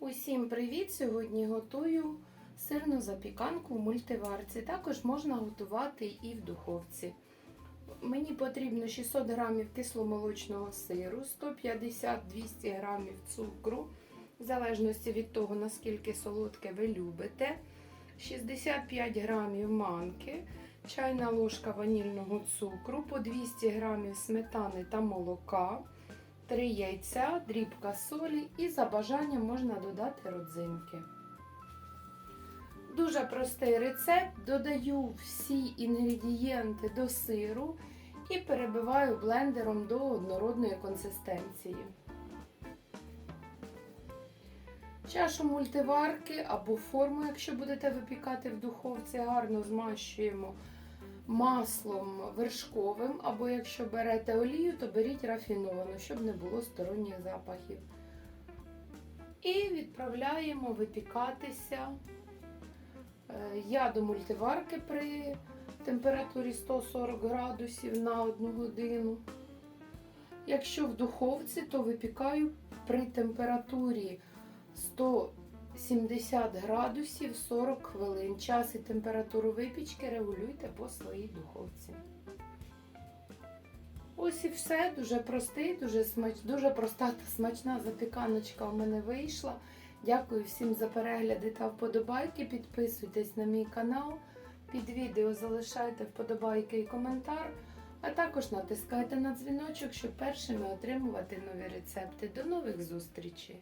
Усім привіт! Сьогодні готую сирну запіканку в мультиварці. Також можна готувати і в духовці. Мені потрібно 600 г кисломолочного сиру, 150-200 г цукру, в залежності від того, наскільки солодке ви любите, 65 г манки, чайна ложка ванільного цукру, по 200 г сметани та молока. 3 яйця, дрібка солі і за бажанням можна додати родзинки. Дуже простий рецепт. Додаю всі інгредієнти до сиру і перебиваю блендером до однородної консистенції. Чашу мультиварки або форму, якщо будете випікати в духовці, гарно змащуємо маслом вершковим, або якщо берете олію, то беріть рафіновану, щоб не було сторонніх запахів. І відправляємо випікатися. Е, Я до мультиварки при температурі 140 градусів на 1 годину. Якщо в духовці, то випікаю при температурі 170 градусів 40 хвилин. Час і температуру випічки регулюйте по своїй духовці. Ось і все. Дуже простий, дуже, смач... дуже проста та смачна запіканочка у мене вийшла. Дякую всім за перегляди та вподобайки. Підписуйтесь на мій канал. Під відео залишайте вподобайки і коментар, а також натискайте на дзвіночок, щоб першими отримувати нові рецепти. До нових зустрічей!